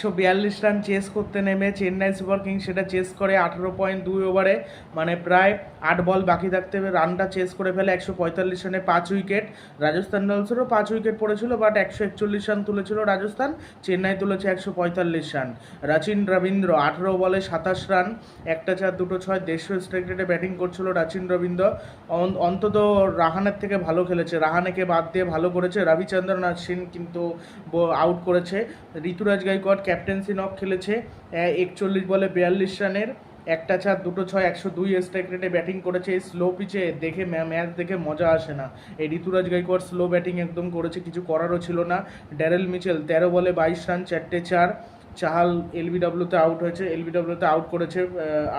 একশো বিয়াল্লিশ run chase করতে নেমে চেন্নাই সুপার কিংস সেটা চেস করে আঠেরো পয়েন্ট দুই ওভারে মানে প্রায় আট বল বাকি থাকতে রানটা চেস করে ফেলে একশো পঁয়তাল্লিশ রানে পাঁচ উইকেট রাজস্থান রয়্যালসেরও পাঁচ উইকেট পড়েছিল বাট একশো একচল্লিশ রান তুলেছিল রাজস্থান, চেন্নাই তুলেছে একশো পঁয়তাল্লিশ রান। রাচিন রবীন্দ্র আঠেরো বলে সাতাশ রান, একটা চার, দুটো ছয় দেড়শো স্ট্রাইক রেটে ব্যাটিং করছিল রাচিন রবীন্দ্র। অন- অন্তত রাহানের থেকে ভালো খেলেছে, রাহানেকে বাদ দিয়ে ভালো করেছে রবিচন্দ্রন অশ্বিন কিন্তু আউট করেছে। ঋতুরাজ গাইকোয়াড ক্যাপ্টেন্সি নক খেলেছে একচল্লিশ বলে বিয়াল্লিশ রানের, একটা চার, দুটো ছয়, একশো দুই স্ট্রাইক রেটে ব্যাটিং করেছে। এই স্লো পিচে দেখে ম্যাচ দেখে মজা আসে না। এই ঋতুরাজ গাইকোয়াড স্লো ব্যাটিং একদম করেছে, কিছু করারও ছিল না। ড্যারেল মিচেল, তেরো বলে বাইশ রান, চারটে চার। চাহাল এলবিডব্লিউতে আউট হয়েছে, এলবিডব্লিউতে আউট করেছে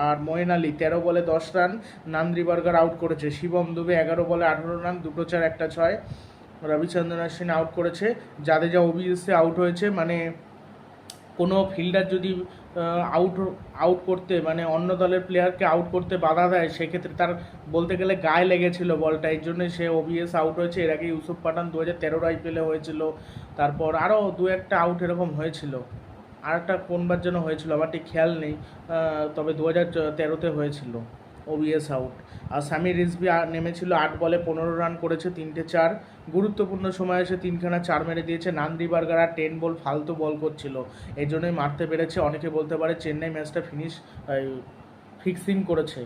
আর ময়েন আলী, তেরো বলে দশ রান, নান্দ্রি বার্গার আউট করেছে। শিবম দুবে এগারো বলে আঠারো রান, দুটো চার, একটা ছয়। রবিচন্দ্রন অশ্বিন আউট করেছে। জাদেজা ওবিএসে আউট হয়েছে মানে কোনো ফিল্ডার যদি আউট আউট করতে মানে অন্য দলের প্লেয়ারকে আউট করতে বাধা দেয়, সেক্ষেত্রে তার বলতে গেলে গায়ে লেগেছিল বলটা। এই জন্য সে ওবিএস আউট হয়েছে। এর আগে ইউসুফ পাঠান দু হাজার তেরোর আইপিএলে হয়েছিল। তারপর আরও দু একটা আউট এরকম হয়েছিল। আর একটা কোনবার জন্য হয়েছিল, আমার ঠিক খেয়াল নেই। তবে দু হাজার তেরোতে হয়েছিল। ওবিএস আউট আর সামি রিজবি নেমেছিল আট বলে পনেরো রান করেছে, তিনটে চার। গুরুত্বপূর্ণ সময় এসে তিনখানা চার মেরে দিয়েছে। নান্দি বার্গার টেন বল, ফালতু বল করছিল। এই জন্যই মারতে পেরেছে। অনেকে বলতে পারে চেন্নাই ম্যাচটা ফিনিশ ফিক্সিং করেছে।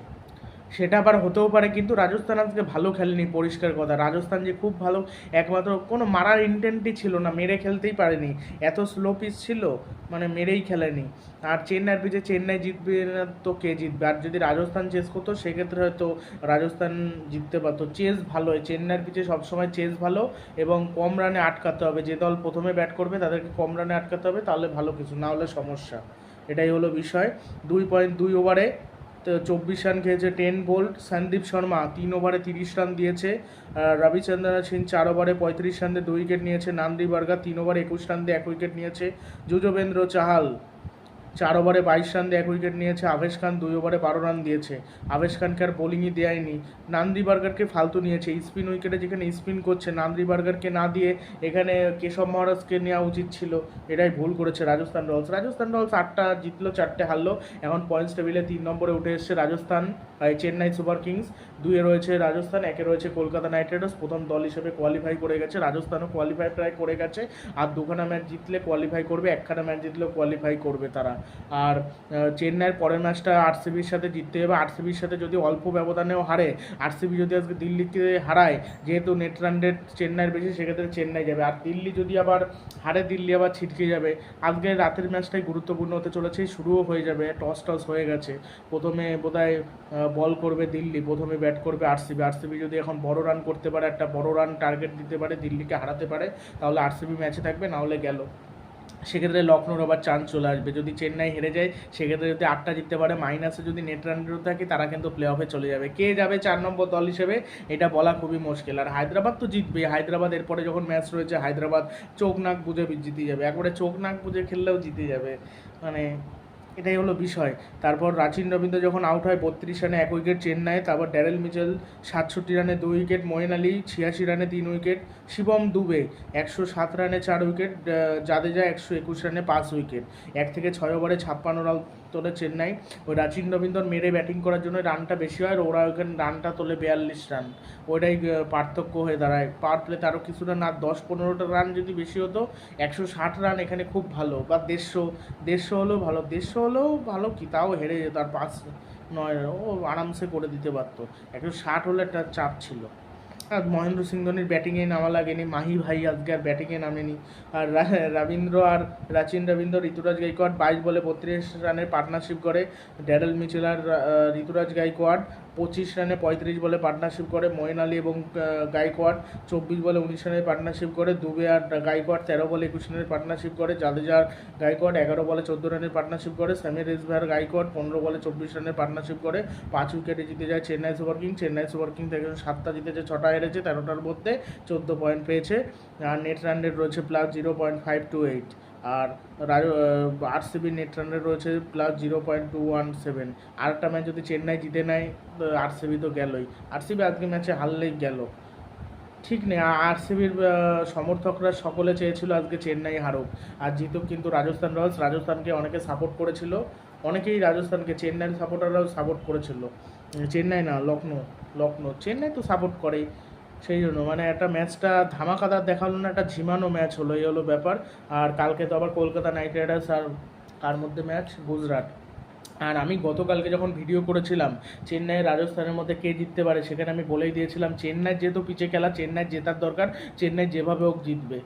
সেটা আবার হতেও পারে, কিন্তু রাজস্থান আজকে ভালো খেলেনি, পরিষ্কার কথা। রাজস্থান যে খুব ভালো, একমাত্র কোনো মারার ইন্টেন্টই ছিল না, মেরে খেলতেই পারেনি। এত স্লো পিচ ছিল মানে মেরেই খেলেনি। আর চেন্নাইয়ের পিছে চেন্নাই জিতবে না তো কে জিতবে? আর যদি রাজস্থান চেস করতো, সেক্ষেত্রে হয়তো রাজস্থান জিততে পারতো। চেস ভালো চেন্নাইয়ের পিছে সবসময় চেস ভালো এবং কম রানে আটকাতে হবে। যে দল প্রথমে ব্যাট করবে, তাদেরকে কম রানে আটকাতে হবে, তাহলে ভালো কিছু, না হলে সমস্যা। এটাই হলো বিষয়। দুই পয়েন্ট দুই ওভারে চব্বিশ রান খেয়েছে টেন বোল্ট সন্দীপ শর্মা তিন ওভারে তিরিশ রান দিয়েছে। রবিচন্দ্র সিং চার ওভারে পঁয়ত্রিশ রান দিয়ে দুই উইকেট নিয়েছে। নান্দি বার্গা তিন ওভারে একুশ রান দিয়ে এক উইকেট নিয়েছে। যুজবেন্দ্র চাহাল চার ওভারে বাইশ রান দিয়ে এক উইকেট নিয়েছে। আবেশ খান দুই ওভারে বারো রান দিয়েছে। আবেশ খানকে আর বোলিংই দেয়নি। নান্দি বার্গারকে ফালতু নিয়েছে। স্পিন উইকেটে যেখানে স্পিন করছে, নান্দি বার্গারকে না দিয়ে এখানে কেশব মহারাজকে নেওয়া উচিত ছিল। এটাই ভুল করেছে রাজস্থান রয়্যালস। রাজস্থান রয়্যালস আটটা জিতলো, চারটে হারলো। এখন পয়েন্টস টেবিলে তিন নম্বরে উঠে এসছে রাজস্থান চেন্নাই সুপার কিংস। দুয়ে রয়েছে রাজস্থান, একে রয়েছে কলকাতা নাইট রাইডার্স প্রথম দল হিসেবে কোয়ালিফাই করে গেছে। রাজস্থানও কোয়ালিফাই প্রায় করে গেছে। আর দুখানা ম্যাচ জিতলে কোয়ালিফাই করবে, একখানা ম্যাচ জিতলেও কোয়ালিফাই করবে তারা। আর চেন্নাইয়ের পরের ম্যাচটা আরসিবির সাথে জিততে হবে। আরসিবির সাথে যদি অল্প ব্যবধানেও হারে, আরসিবি যদি আজকে দিল্লিকে হারায়, যেহেতু নেট রান রেট চেন্নাইয়ের বেশি, সেক্ষেত্রে চেন্নাই যাবে। আর দিল্লি যদি আবার হারে, দিল্লি আবার ছিটকে যাবে। আজকে রাতের ম্যাচটাই গুরুত্বপূর্ণ হতে চলেছে, শুরুও হয়ে যাবে টস টস হয়ে গেছে। প্রথমে বোধহয় বল করবে দিল্লি, প্রথমে ব্যাট করবে আরসিবি। আরসিবি যদি এখন বড় রান করতে পারে, একটা বড় রান টার্গেট দিতে পারে, দিল্লিকে হারাতে পারে, তাহলে আরসিবি ম্যাচে থাকবে না হলে গেল। সেক্ষেত্রে লখনৌর আবার চান্স চলে আসবে। যদি চেন্নাই হেরে যায়, সেক্ষেত্রে যদি আটটা জিততে পারে মাইনাসে যদি নেট রানের থাকে, তারা কিন্তু প্লে অফে চলে যাবে। কে যাবে চার নম্বর দল হিসেবে, এটা বলা খুবই মুশকিল। আর হায়দ্রাবাদ তো জিতবে হায়দ্রাবাদ এরপরে যখন ম্যাচ রয়েছে, হায়দ্রাবাদ চোখ নাক বুঝে জিতে যাবে। একবারে চোখ নাক বুঝে খেললেও জিতে যাবে। মানে এটাই হলো বিষয়। তারপর রাচিন রবীন্দ্র যখন আউট হয় বত্রিশ রানে এক উইকেট চেন্নাই তারপর ড্যারেল মিচেল সাতষট্টি রানে দুই উইকেট মোয়েন আলী ছিয়াশি রানে তিন উইকেট শিবম দুবে একশো সাত রানে চার উইকেট জাদেজা একশো একুশ রানে পাঁচ উইকেট এক থেকে ছয় ওভারে ছাপ্পান্ন রান তোলে চেন্নাই। ওই রাচিন রবীন্দ্র মেরে ব্যাটিং করার জন্য রানটা বেশি হয় আর ওরা ওখানে রানটা তোলে বিয়াল্লিশ রান। ওইটাই পার্থক্য হয়ে দাঁড়ায়। পাওয়ার প্লেতে আরও কিছুটা না, দশ পনেরোটা রান যদি বেশি হতো, একশো ষাট রান এখানে খুব ভালো। বা দেড়শো দেড়শো হলেও ভালো। দেড়শো হলেও ভালো কি, তাও হেরে যেত আর পাঁচ, নয়, ও আরামসে করে দিতে পারতো। একশো ষাট হলে একটা চাপ ছিল। আর মহেন্দ্র সিং ধোনির ব্যাটিংয়ে নামা লাগেনি, মাহি ভাই আজকে আর ব্যাটিংয়ে নামেনি। আর রবীন্দ্র আর রাচিন রবীন্দ্র, ঋতুরাজ গাইকোয়াড বাইশ বলে বত্রিশ রানের পার্টনারশিপ করে। ড্যারেল মিচেল আর ঋতুরাজ গাইকোয়াড পঁচিশ রানে পঁয়ত্রিশ বলে পার্টনারশিপ করে মঈন আলী এবং গাইকোয়াড, চব্বিশ বলে উনিশ রানের পার্টনারশিপ করে, দুবে আর গাইকোয়াড তেরো বলে একুশ রানের পার্টনারশিপ করে, জাদেজার গাইকোয়াড এগারো বলে চোদ্দ রানের পার্টনারশিপ করে স্যামি রেজভার গাইকোয়াড পনেরো বলে চব্বিশ রানের পার্টনারশিপ করে, পাঁচ উইকেটে জিতে যায় Chennai Super King Chennai Super King থেকে সাতটা জিতেছে, ছটা হেরেছে, তেরোটার মধ্যে চোদ্দ পয়েন্ট পেয়েছে, আর নেট রান রেট রয়েছে plus zero point five two eight আর আরসিবি নেট রান রয়েছে plus zero point two one seven আর একটা ম্যাচ যদি চেন্নাই জিতে নেয় আরসিবি তো গেলই। আরসিবি আজকে ম্যাচে হারলেই গেল। ঠিক নেই, আর আরসিবির সমর্থকরা সকলে চেয়েছিল আজকে চেন্নাই হারুক। আর জিতুক কিন্তু রাজস্থান রয়্যালস। রাজস্থানকে অনেকে সাপোর্ট করেছিল। অনেকেই রাজস্থানকে চেন্নাইয়ের সাপোর্টাররাও সাপোর্ট করেছিল। চেন্নাই না, লখনৌ। লখনৌ। চেন্নাই তো সাপোর্ট করেই। সেই জন্য। মানে একটা ম্যাচটা ধামাকাদার দেখাল না, একটা ঝিমানো ম্যাচ হলো, এই হলো ব্যাপার। আর কালকে তো আবার কলকাতা নাইট রাইডার্স আর কার মধ্যে ম্যাচ, গুজরাট। আর আমি গতকালকে যখন ভিডিও করেছিলাম চেন্নাই রাজস্থানের মধ্যে কে জিততে পারে, সেখানে আমি বলেই দিয়েছিলাম, চেন্নাই যেহেতু পিছিয়ে খেলা, চেন্নাই জেতার দরকার, চেন্নাই যেভাবে হোক জিতবে।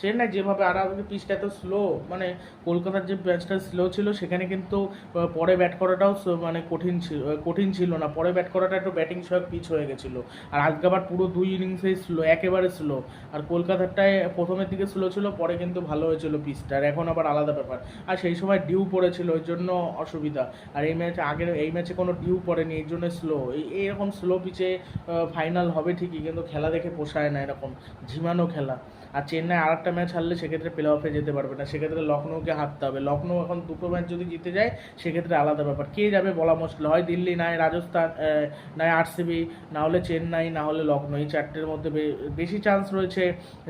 চেন্নাই যেভাবে আর আমাদের পিচটা এত স্লো মানে কলকাতার যে ম্যাচটা স্লো ছিল, সেখানে কিন্তু পরে ব্যাট করাটাও মানে কঠিন ছিল কঠিন ছিল না। পরে ব্যাট করাটা একটু ব্যাটিং সহায়ক পিচ হয়ে গেছিল। আর আজকে আবার পুরো দুই ইনিংসেই স্লো একেবারে স্লো আর কলকাতারটায় প্রথমের দিকে স্লো ছিল, পরে কিন্তু ভালো হয়েছিল পিচটা আর এখন আবার আলাদা ব্যাপার। আর সেই সময় ডিউ পড়েছিল ওই জন্য অসুবিধা। আর এই ম্যাচ আগের, এই ম্যাচে কোনো ডিউ পড়েনি এই জন্য স্লো এই এইরকম স্লো পিচে ফাইনাল হবে ঠিকই, কিন্তু খেলা দেখে পোষায় না এরকম। ঝিমানো খেলা। আর চেন্নাই আর একটা ম্যাচ হারলে সেক্ষেত্রে প্লে অফে যেতে পারবে না। সেক্ষেত্রে লখনৌকে হারতে হবে। লখনৌ এখন দুটো ম্যাচ যদি জিতে যায়, সেক্ষেত্রে আলাদা ব্যাপার। কে যাবে বলা মুশকিল। হয় দিল্লি নয় রাজস্থান নয় আরসিবি, না হলে চেন্নাই, না হলে লখনৌ এই চারটের মধ্যে বেশি চান্স রয়েছে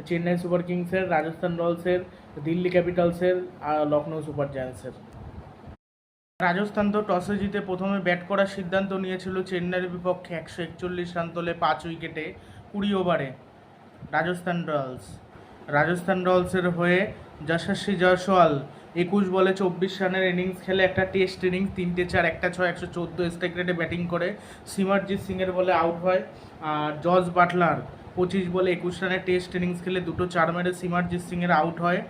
চেন্নাই সুপার কিংসের, রাজস্থান রয়্যালসের, দিল্লি ক্যাপিটালসের, আর লখনৌ সুপার জায়ান্টসের। রাজস্থান তো টসে জিতে প্রথমে ব্যাট করার সিদ্ধান্ত নিয়েছিল চেন্নাইয়ের বিপক্ষে। একশো একচল্লিশ রান তোলে পাঁচ উইকেটে কুড়ি ওভারে রাজস্থান রয়্যালস। রাজস্থান রয়্যালসের হয়ে যশস্বী জয়সওয়াল একুশ বলে চব্বিশ রানের ইনিংস খেলে একটা টেস্ট ইনিংস, তিনটে চার, একটা ছয়, একশো চোদ্দ স্ট্রাইক রেটে ব্যাটিং করে। সিমারজিৎ সিংয়ের বলে আউট হয়। আর জর্জ বাটলার পঁচিশ বলে একুশ রানের টেস্ট ইনিংস খেলে দুটো চার মেরে সিমারজিৎ সিংয়ের আউট হয়।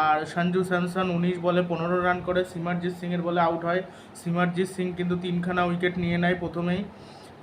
আর সঞ্জু স্যামসন উনিশ বলে পনেরো রান করে, সিমারজিৎ সিংয়ের বলে আউট হয়। সিমারজিৎ সিং কিন্তু তিনখানা উইকেট নিয়ে নেয় প্রথমেই।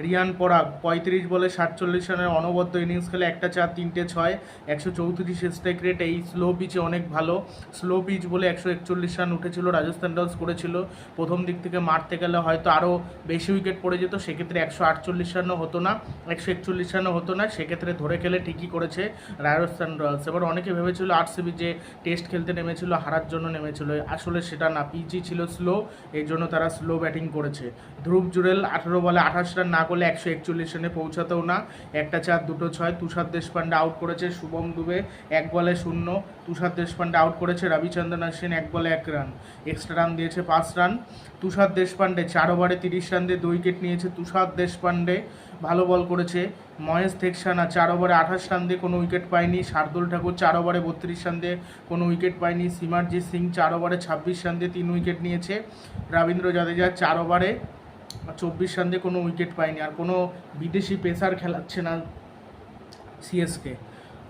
রিয়ান পরাগ, পঁয়ত্রিশ বলে সাতচল্লিশ রানের অনবদ্য ইনিংস খেলে একটা চার, তিনটে ছয়, একশো চৌত্রিশ স্ট্রাইক রেট। এই স্লো পিচে অনেক ভালো। স্লো পিচ বলে একশো একচল্লিশ রান উঠেছিল, রাজস্থান রয়্যালস করেছিল। প্রথম দিক থেকে মারতে গেলে হয়তো আরও বেশি উইকেট পড়ে যেত, সেক্ষেত্রে একশো আটচল্লিশ রানও হতো না, একশো একচল্লিশ রানও হতো না, সেক্ষেত্রে ধরে খেলে ঠিকই করেছে রাজস্থান রয়্যালস। এবার অনেকে ভেবেছিল আরসিবি যে টেস্ট খেলতে নেমেছিল, হারার জন্য নেমেছিল। আসলে সেটা না, পিচই ছিল স্লো এই জন্য তারা স্লো ব্যাটিং করেছে। ধ্রুব জুরেল আঠেরো বলে আঠাশ রান না করলে একশো একচল্লিশ রানে পৌঁছাতেও না। একটা চার, দুটো ছয়। তুষার দেশপান্ডে আউট করেছে শুভম দুবে, এক বলে শূন্য। তুষার দেশপান্ডে আউট করেছে রবিচন্দ্রন অশ্বিন এক বলে এক রান। এক্সট্রা রান দিয়েছে পাঁচ রান। তুষার দেশপান্ডে চার ওভারে তিরিশ রান দিয়ে দুই উইকেট নিয়েছে তুষার দেশপান্ডে। ভালো বল করেছে মহেশ থেকসানা, চার ওভারে আঠাশ রান দিয়ে কোনো উইকেট পায়নি। শার্দুল ঠাকুর চার ওভারে বত্রিশ রান দিয়ে কোনো উইকেট পায়নি। সিমারজিৎ সিং চার ওভারে ছাব্বিশ রান দিয়ে তিন উইকেট নিয়েছে। রবীন্দ্র জাদেজা চার ওভারে চব্বিশ রান কোনো উইকেট পায়নি আর কোনো বিদেশি পেসার খেলাচ্ছে না সিএসকে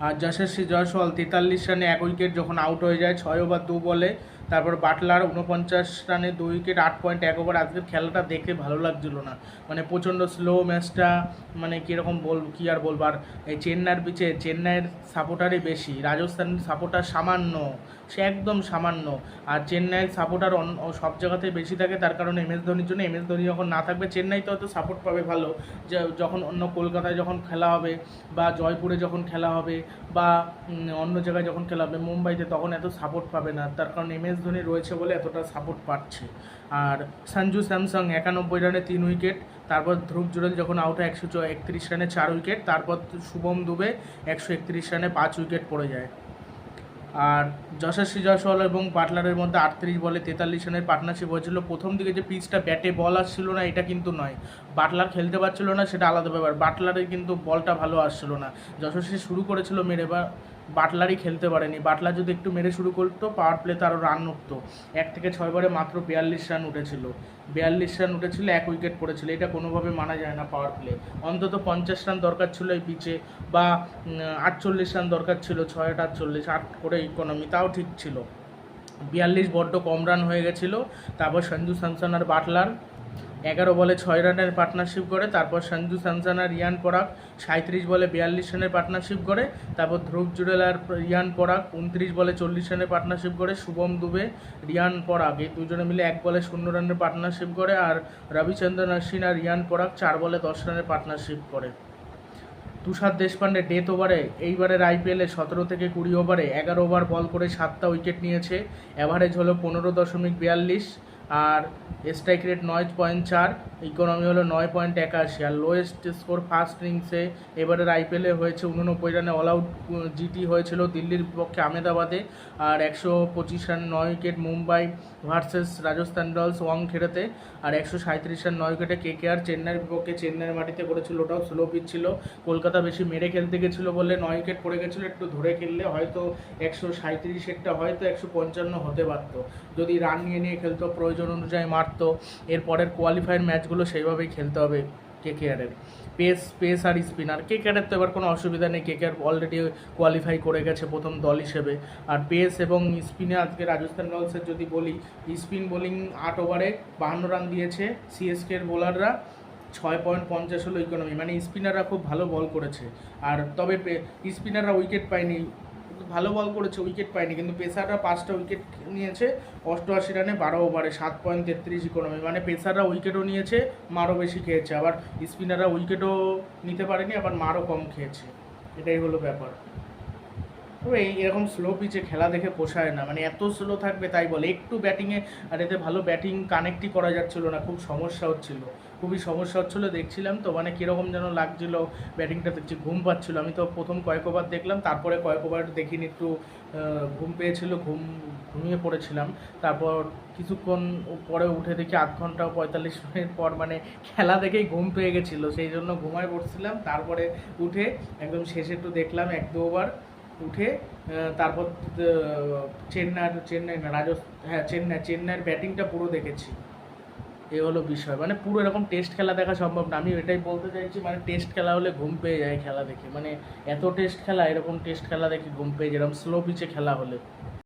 আর যশস্বী জয়সওয়াল তেতাল্লিশ রানে এক উইকেট যখন আউট হয়ে যায়, ছয় ওভার দু বলে তারপর বাটলার উনপঞ্চাশ রানে দুই উইকেট, আট পয়েন্ট এক ওভার আজকের খেলাটা দেখে ভালো লাগছিল না। মানে প্রচণ্ড স্লো ম্যাচটা মানে কীরকম বল, কী আর বলবার এই চেন্নাইয়ের পিচে চেন্নাইয়ের সাপোর্টারই বেশি। রাজস্থানের সাপোর্টার সামান্য, সে একদম সামান্য। আর চেন্নাইয়ের সাপোর্টার সব জায়গাতেই বেশি থাকে, তার কারণে এম এস ধোনির জন্য, এম এস ধোনি যখন না থাকবে, চেন্নাই তো হয়তো সাপোর্ট পাবে ভালো। যখন অন্য কলকাতায় যখন খেলা হবে বা জয়পুরে যখন খেলা হবে বা অন্য জায়গায় যখন খেলাবে মুম্বাইতে তখন এত সাপোর্ট পাবে না। তার কারণ এম এস ধোনি রয়েছে বলে এতটা সাপোর্ট পাচ্ছে। আর সঞ্জু স্যামসং একানব্বই রানে তিন উইকেট তারপর ধ্রুব জুরেল যখন আউট হয় একশো একত্রিশ রানে চার উইকেট তারপর শুভম দুবে একশো একত্রিশ রানে পাঁচ উইকেট পড়ে যায়। আর যশস্বী জয়সওয়াল এবং বাটলারের মধ্যে আটত্রিশ বলে তেতাল্লিশ রানের পার্টনারশিপ হয়েছিল। প্রথম দিকে যে পিচটা ব্যাটে বল আসছিল না, এটা কিন্তু নয়। বাটলার খেলতে পারছিল না, সেটা আলাদা ব্যাপার। বাটলারের কিন্তু বলটা ভালো আসছিল না। যশস্বী শুরু করেছিল মেরে বা বাটলারই খেলতে পারেনি। বাটলার যদি একটু মেরে শুরু করতো পাওয়ার প্লেতে আরও রান উঠতো। এক থেকে ছয় বারে মাত্র বিয়াল্লিশ রান উঠেছিল। বিয়াল্লিশ রান উঠেছিল, এক উইকেট পড়েছিল। এটা কোনোভাবে মানা যায় না পাওয়ার প্লে অন্তত পঞ্চাশ রান দরকার ছিল এই পিচে বা আটচল্লিশ রান দরকার ছিল ছয় আট আটচল্লিশ, আট করে ইকোনমি তাও ঠিক ছিল। বিয়াল্লিশ বড্ড কম রান হয়ে গেছিল। তারপর সঞ্জু স্যামসন আর বাটলার এগারো বলে ছয় রানের পার্টনারশিপ করে, তারপর সঞ্জু আর রিয়ান পরাগ সাঁত্রিশ বলে বিয়াল্লিশ রানের পার্টনারশিপ করে, তারপর ধ্রুব জুড়েল আর রিয়ান পরাগ উনত্রিশ বলে চল্লিশ রানের পার্টনারশিপ করে, শুভম দুবে, রিয়ান পরাগ। এই দুজনে মিলে এক বলে শূন্য রানের পার্টনারশিপ করে আর রবিচন্দ্রন অশ্বিন আর রিয়ান পরাগ চার বলে দশ রানের পার্টনারশিপ করে। তুষার দেশপান্ডে ডেথ ওভারে এইবারের আইপিএলে সতেরো থেকে কুড়ি ওভারে এগারো ওভার বল করে সাতটা উইকেট নিয়েছে। অ্যাভারেজ হলো পনেরো দশমিক বিয়াল্লিশ। আর স্ট্রাইক রেট নয় পয়েন্ট চার ইকোনমি হলো নয় পয়েন্ট একাশি, আর লোয়েস্ট স্কোর ফার্স্ট ইনিংসে এবারের আইপিএলে হয়েছে উননব্বই রানে অল আউট জিটি হয়েছিল দিল্লির বিপক্ষে আহমেদাবাদে আর একশো পঁচিশ রান নয় wicket Mumbai versus Rajasthan Royals Wang খেড়েতে আর একশো সাঁত্রিশ রান নয় উইকেটে কে কে আর চেন্নাইয়ের বিপক্ষে চেন্নাইয়ের মাটিতে করেছিল ওটাও স্লো পিচ ছিল। কলকাতা বেশি মেরে খেলতে গেছিল বলে নয় উইকেট পড়ে গেছিল, একটু ধরে খেললে হয়তো একশো সাঁত্রিশেরটা হয়তো একশো পঞ্চান্ন হতে পারতো। যদি রান নিয়ে নিয়ে খেলতো প্রয়োজন অনুযায়ী মারতো। এরপরের কোয়ালিফায়ার ম্যাচগুলো সেইভাবেই খেলতে হবে কে কেয়ারের পেস পেস আর স্পিনার কে কেয়ারের তো এবার কোনো অসুবিধা নেই। কে কেয়ার অলরেডি কোয়ালিফাই করে গেছে প্রথম দল হিসেবে। আর পেস এবং স্পিনে আজকে রাজস্থান রয়্যালসের যদি বলি স্পিন বোলিং আট ওভারে বাহান্ন রান দিয়েছে সিএসকের বোলাররা ছয় পয়েন্ট পঞ্চাশ হলো ইকোনমি মানে স্পিনাররা খুব ভালো বল করেছে। আর তবে স্পিনাররা উইকেট পায়নি। ভালো বল করেছে উইকেট পায়নি, কিন্তু পেসাররা পাঁচটা উইকেট নিয়েছে, অষ্টআশি রানে বারো ওভারে সাত পয়েন্ট তেত্রিশ ইকোনমি মানে পেসাররা উইকেটও নিয়েছে, মারও বেশি খেয়েছে, আবার স্পিনাররা উইকেটও নিতে পারেনি, আবার মারও কম খেয়েছে, এটাই হলো ব্যাপার। তবে এই এরকম স্লো পিচে খেলা দেখে পোষায় না। মানে এত স্লো থাকবে তাই বলে। একটু ব্যাটিংয়ে আর এতে ভালো ব্যাটিং কানেক্টই করা যাচ্ছিল না। খুব সমস্যা হচ্ছিল। খুবই সমস্যা হচ্ছিল। দেখছিলাম তো মানে কীরকম যেন লাগছিল ব্যাটিংটা দেখছি ঘুম পাচ্ছিলো। আমি তো প্রথম কয়েক ওভার দেখলাম। তারপরে কয়েক ওভার দেখিনি। একটু ঘুম পেয়েছিল। ঘুম, ঘুমিয়ে পড়েছিলাম। তারপর কিছুক্ষণ পরে উঠে দেখি আধ ঘণ্টা পঁয়তাল্লিশ মিনিট পর মানে খেলা দেখেই ঘুম পেয়ে গেছিল। সেই জন্য ঘুমায় পড়ছিলাম তারপরে উঠে একদম শেষে একটু দেখলাম এক, দু উঠে তারপর চেন্নাই চেন্নাই না, রাজস হ্যাঁ চেন্নাই, চেন্নাইয়ের ব্যাটিংটা পুরো দেখেছি। এ হলো বিষয়। মানে পুরো এরকম টেস্ট খেলা দেখা সম্ভব না। আমি এটাই বলতে চাইছি মানে টেস্ট খেলা হলে ঘুম পেয়ে যায় খেলা দেখে। মানে এত টেস্ট খেলা, এরকম টেস্ট খেলা দেখে ঘুম পেয়ে যায়, এরকম স্লো পিচে খেলা হলে।